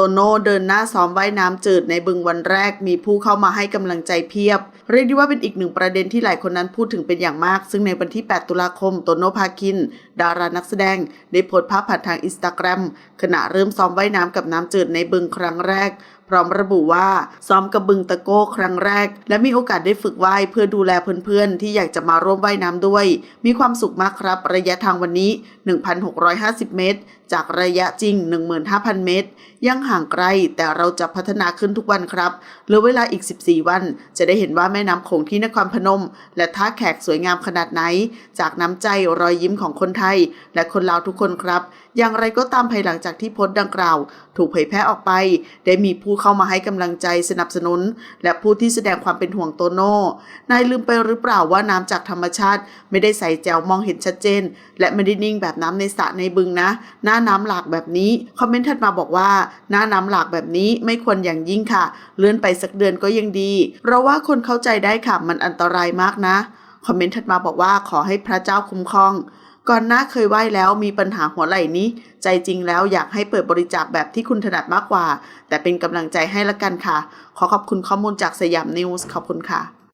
โตโน่เดินหน้าซ้อมว่ายน้ำจืดในบึงวันแรกมีผู้เข้ามาให้กำลังใจเพียบ เรียกได้ว่าเป็นอีกหนึ่งประเด็นที่หลายคนนั้นพูดถึงเป็นอย่างมาก ซึ่งในวันที่ 8 ตุลาคมโตโน่พาคิน ดารานักแสดง ได้โพสต์ภาพผ่านทางอินสตาแกรมขณะเริ่มซ้อมว่ายน้ำกับน้ำจืดในบึงครั้งแรก พร้อมระบุว่าซ้อมกับบึงตะโก้ครั้งแรก และมีโอกาสได้ฝึกว่ายเพื่อดูแลเพื่อนๆ ที่อยากจะมาร่วมว่ายน้ำด้วย มีความสุขมากครับ ระยะทางวันนี้ 1,650 เมตร จากระยะจริง 15,000 เมตร ยังห่างไกลแต่เราจะพัฒนาขึ้นทุกวันครับเหลือเวลาอีก 14 วัน จะได้เห็นว่าแม่น้ำโขงที่นครพนม และท่าแขกสวยงามขนาดไหน จากน้ำใจรอยยิ้มของคนไทย และคนลาวทุกคนครับ อย่างไรก็ตามภายหลังจากที่โพสต์ดังกล่าว ถูกเผยแพร่ออกไป ได้มีผู้เข้ามาให้กำลังใจสนับสนุน และผู้ที่แสดงความเป็นห่วงโตโน่ นายลืมไปหรือเปล่าว่าน้ำจากธรรมชาติ ไม่ได้ใส่แจวมองเห็นชัดเจน และไม่ได้นิ่งแบบน้ำในสระในบึงนะ หน้าน้ำหลากแบบนี้ คอมเมนต์ถัดมาบอกว่า หน้าน้ำหลากแบบนี้ไม่ควรอย่างยิ่งค่ะ เลื่อนไปสักเดือนก็ยังดี เพราะว่าคนเข้าใจได้ค่ะมันอันตรายมากนะ คอมเมนต์ถัดมาบอกว่าขอให้พระเจ้าคุ้มครอง ก่อนหน้าเคยไหว้แล้วมีปัญหาหัวไหล่นี้ ใจจริงแล้วอยากให้เปิดบริจาคแบบที่คุณถนัดมากกว่า แต่เป็นกำลังใจให้ละกันค่ะ ขอขอบคุณข้อมูลจากสยามนิวส์ขอบคุณค่ะ